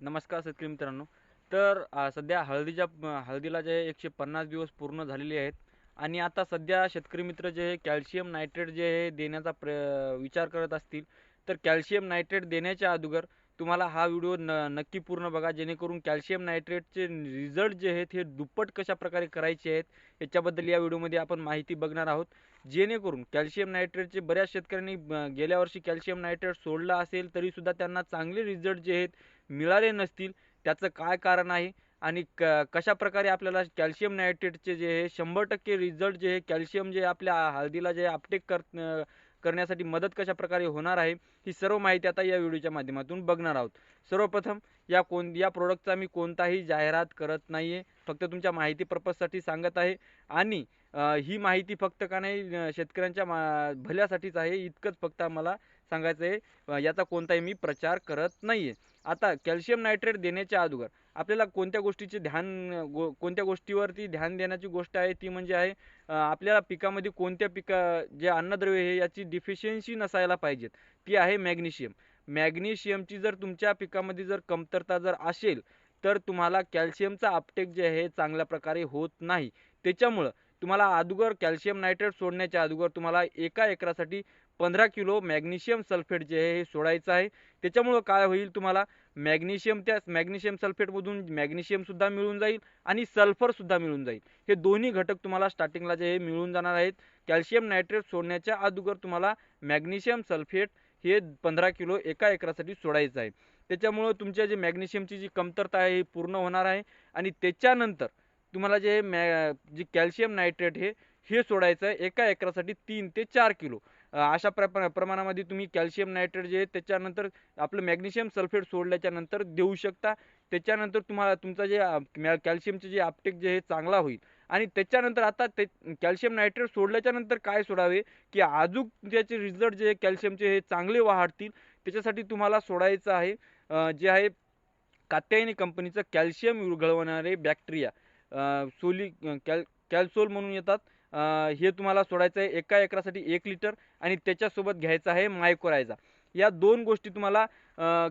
नमस्कार शेतकरी मित्रांनो. तर सध्या हळदीच्या हळदीला जे एकशे पन्नास दिवस पूर्ण झालेले आहेत आणि आता सध्या शेतकरी मित्र जे कॅल्शियम नायट्रेट जे हे देण्याचा प्र विचार करत असतील तर कॅल्शियम नायट्रेट देण्याच्या अगोदर तुम्हाला हा व्हिडिओ न नक्की पूर्ण बघा. जेणेकरून कॅल्शियम नायट्रेटचे रिझल्ट जे आहेत हे दुप्पट कशा प्रकारे करायचे आहेत याच्याबद्दल या व्हिडिओमध्ये आपण माहिती बघणार आहोत. जेणेकरून कॅल्शियम नायट्रेटचे बऱ्याच शेतकऱ्यांनी गेल्या वर्षी कॅल्शियम नायट्रेट सोडलं असेल तरीसुद्धा त्यांना चांगले रिझल्ट जे आहेत मिळाले नसतील त्याचं काय कारण आहे? आणि क कशा प्रकारे आपल्याला कॅल्शियम नायट्रेटचे जे हे शंभर टक्के रिझल्ट जे हे कॅल्शियम जे आपल्या हळदीला जे अपटेक कर करण्यासाठी मदत कशा प्रकारे होणार आहे ही सर्व माहिती आता या व्हिडिओच्या माध्यमातून बघणार आहोत. सर्वप्रथम या कोण या प्रोडक्टचा मी कोणताही जाहिरात करत नाही आहे फक्त तुमच्या माहिती पर्पजसाठी सांगत आहे. आणि ही माहिती फक्त का नाही शेतकऱ्यांच्या मा भल्यासाठीच आहे इतकंच फक्त मला सांगायचं आहे याचा कोणताही मी प्रचार करत नाही आहे आता कॅल्शियम नायट्रेट देण्याच्या अगोदर आपल्याला कोणत्या गोष्टीचे ध्यान गो कोणत्या गोष्टीवरती ध्यान देण्याची गोष्ट आहे ती म्हणजे आहे आपल्याला पिकामध्ये कोणत्या पिका जे अन्नद्रव्य हे याची डिफिशियन्सी नसायला पाहिजेत ती आहे मॅग्नेशियम मॅग्नेशियमची जर तुमच्या पिकामध्ये जर कमतरता जर असेल तर तुम्हाला कॅल्शियमचा अपटेक जे आहे चांगल्या प्रकारे होत नाही. त्याच्यामुळं तुम्हाला अगोदर कॅल्शियम नायट्रेट सोडण्याच्या अगोदर तुम्हाला एका एकरासाठी पंधरा किलो मॅग्नेशियम सल्फेट जे आहे हे सोडायचं आहे. त्याच्यामुळं काय होईल तुम्हाला? मॅग्नेशियम त्या मॅग्नेशियम सल्फेटमधून मॅग्नेशियमसुद्धा मिळून जाईल आणि सल्फरसुद्धा मिळून जाईल. हे दोन्ही घटक तुम्हाला स्टार्टिंगला जे हे मिळून जाणार आहेत. कॅल्शियम नायट्रेट सोडण्याच्या अगोदर तुम्हाला मॅग्नेशियम सल्फेट हे पंधरा किलो एका एकरासाठी सोडायचं आहे. त्याच्यामुळं तुमच्या जे मॅग्नेशियमची जी कमतरता आहे ही पूर्ण होणार आहे. आणि त्याच्यानंतर तुम्हाला जे मॅ जे कॅल्शियम नायट्रेट हे हे सोडायचं आहे एका एकरासाठी तीन ते चार किलो. अशा प्र प्रमाणामध्ये तुम्ही कॅल्शियम नायट्रेट जे त्याच्यानंतर आपलं मॅग्नेशियम सल्फेट सोडल्याच्या नंतर देऊ शकता. त्याच्यानंतर तुम्हाला तुमचा जे मॅ कॅल्शियमचे जे आपटेक जे हे चांगला होईल. आणि त्याच्यानंतर आता ते कॅल्शियम नायट्रेट सोडल्याच्या नंतर काय सोडावे की अजून त्याचे रिझल्ट जे कॅल्शियमचे हे चांगले वाढतील. त्याच्यासाठी तुम्हाला सोडायचं आहे जे आहे कात्यायनी कंपनीचं कॅल्शियम विरघळवणारे बॅक्टेरिया. सोली कॅल कॅल्सोल म्हणून येतात. हे तुम्हाला सोडायचं आहे एका एकरासाठी एक लिटर आणि त्याच्यासोबत घ्यायचा आहे मायकोरायझा या दोन गोष्टी तुम्हाला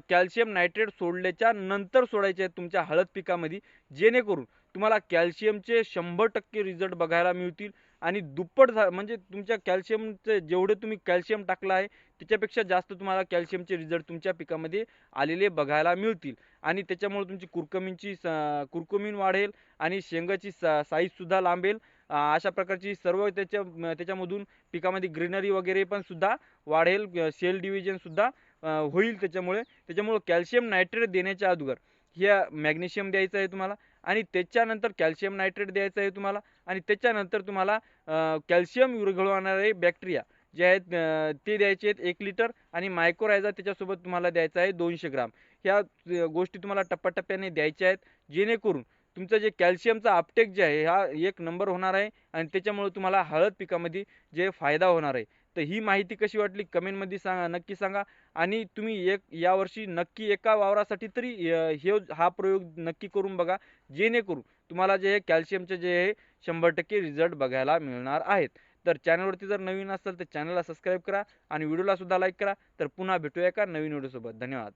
कॅल्शियम नायट्रेट सोडल्याच्या नंतर सोडायचे आहेत तुमच्या हळद पिकामध्ये. जेणेकरून तुम्हाला कॅल्शियमचे शंभर टक्के रिझल्ट बघायला मिळतील. आणि दुप्पट झा म्हणजे तुमच्या कॅल्शियमचं जेवढं तुम्ही कॅल्शियम टाकलं आहे त्याच्यापेक्षा जास्त तुम्हाला कॅल्शियमचे रिझल्ट तुमच्या पिकामध्ये आलेले बघायला मिळतील. आणि त्याच्यामुळे तुमची कुरकमींची स कुरकुमीन वाढेल आणि शेंगाची सा साईजसुद्धा लांबेल. अशा प्रकारची सर्व त्याच्या त्याच्यामधून पिकामध्ये ग्रीनरी वगैरे पण सुद्धा वाढेल. सेल डिव्हिजनसुद्धा होईल त्याच्यामुळे. त्याच्यामुळं कॅल्शियम नायट्रेट देण्याच्या अगोदर ह्या मॅग्नेशियम द्यायचं आहे तुम्हाला. आणि त्याच्यानंतर कॅल्शियम नायट्रेट द्यायचं आहे तुम्हाला. आणि त्याच्यानंतर तुम्हाला कॅल्शियम विरघळवणारे बॅक्टेरिया जे आहेत ते द्यायचे आहेत एक लिटर आणि मायक्रोरायझा त्याच्यासोबत तुम्हाला द्यायचा आहे दोनशे ग्राम. ह्या गोष्टी तुम्हाला टप्प्याटप्प्याने द्यायच्या आहेत. जेणेकरून तुमचं जे कॅल्शियमचा अपटेक जे आहे हा एक नंबर होणार आहे आणि त्याच्यामुळे तुम्हाला हळद पिकामध्ये जे फायदा होणार आहे. तर ही माहिती कशी वाटली? कमेंटमध्ये सांगा नक्की सांगा. आणि तुम्ही एक यावर्षी नक्की एका वावरासाठी तरी हे हा प्रयोग नक्की करून बघा. जेणेकरून तुम्हाला जे हे कॅल्शियमचे जे हे शंभर टक्के रिझल्ट बघायला मिळणार आहेत. तर चॅनलवरती जर नवीन असाल तर चॅनलला सबस्क्राईब करा आणि व्हिडिओलासुद्धा लाईक करा. तर पुन्हा भेटूया एका नवीन व्हिडिओसोबत. धन्यवाद.